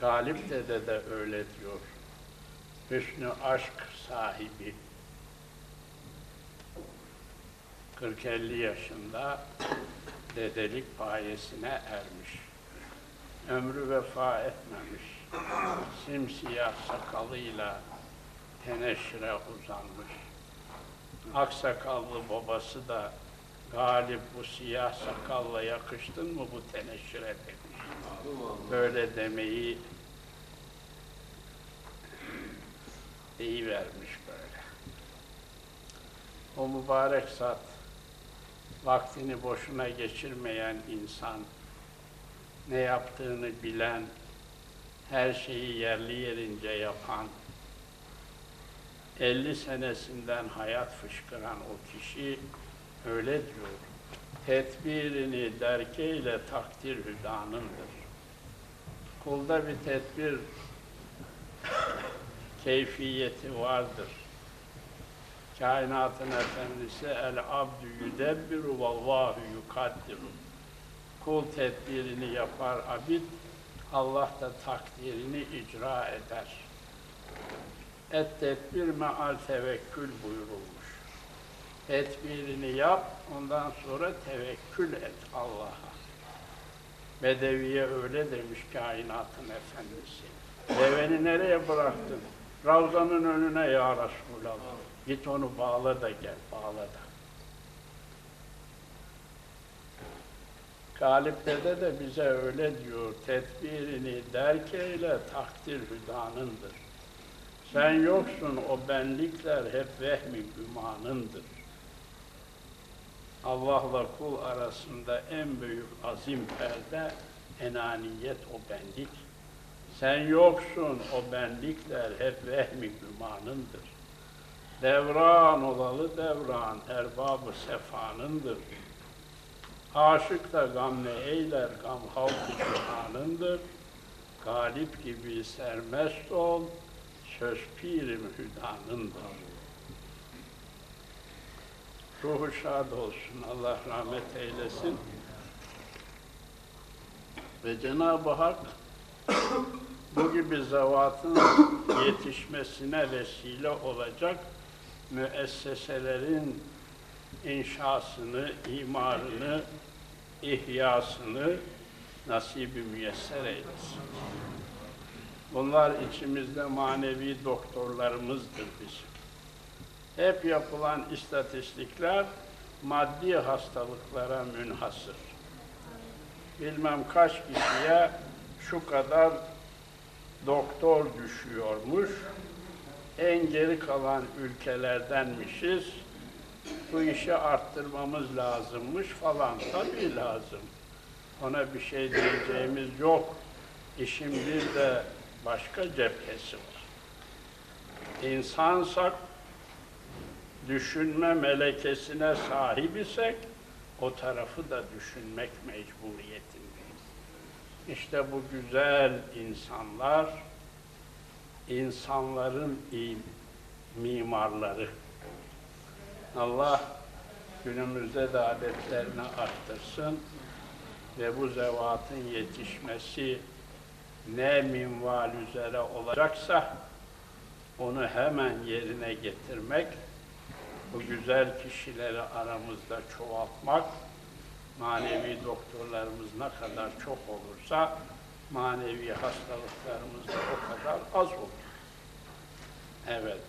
Galip Dede de öyle diyor. Hüsnü aşk sahibi. 40-50 yaşında dedelik payesine ermiş. Ömrü vefa etmemiş. Simsiyah sakalıyla teneşire uzanmış. Aksakallı babası da Galip bu siyah sakalla yakıştın mı bu teneşire demiş. Böyle demeyi deyivermiş böyle. O mübarek zat vaktini boşuna geçirmeyen insan, ne yaptığını bilen, her şeyi yerli yerince yapan, 50 senesinden hayat fışkıran o kişi öyle diyor. Tedbirini derkeyle takdir hüdanındır. Kulda bir tedbir keyfiyeti vardır. Kainatın efendisi el abdü yüdebbiru vallahu yukaddiru. Kul tedbirini yapar abid, Allah da takdirini icra eder. Et tedbir meal tevekkül buyurulmuş. Tedbirini yap, ondan sonra tevekkül et Allah'a. Bedeviye öyle demiş kainatın efendisi. Deveni nereye bıraktın? Ravzanın önüne ya Resulallah. Git onu bağla da gel, bağla da. Galip Dede de bize öyle diyor, tedbirini derkeyle takdir hüdanındır. Sen yoksun, o benlikler hep vehmi gümanındır. Allah'la kul arasında en büyük azim perde, enaniyet o benlik. Sen yoksun, o benlikler hep vehmi gümanındır. Devran olalı devran, erbabı sefanındır. Aşık da gam ne eyler, gam halk-ı cihanındır. Galip gibi sermest ol, söz pirim hüdanındır. Ruhu şad olsun, Allah rahmet eylesin. Ve Cenab-ı Hak bu gibi zevatın yetişmesine vesile olacak müesseselerin inşasını, imarını, ihyasını nasibi müyesser eylesin. Bunlar içimizde manevi doktorlarımızdır bizim. Hep yapılan istatistikler maddi hastalıklara münhasır. Bilmem kaç kişiye şu kadar doktor düşüyormuş, en geri kalan ülkelerdenmişiz, bu işi arttırmamız lazımmış falan. Tabii lazım. Ona bir şey diyeceğimiz yok. İşin bir de başka cephesi var. İnsansak, düşünme melekesine sahip isek, o tarafı da düşünmek mecburiyetindeyiz. İşte bu güzel insanlar, insanların iyi mimarları. Allah günümüzde de adetlerini arttırsın ve bu zevatın yetişmesi ne minval üzere olacaksa onu hemen yerine getirmek, bu güzel kişileri aramızda çoğaltmak, manevi doktorlarımız ne kadar çok olursa manevi hastalıklarımız da o kadar az olur. Evet.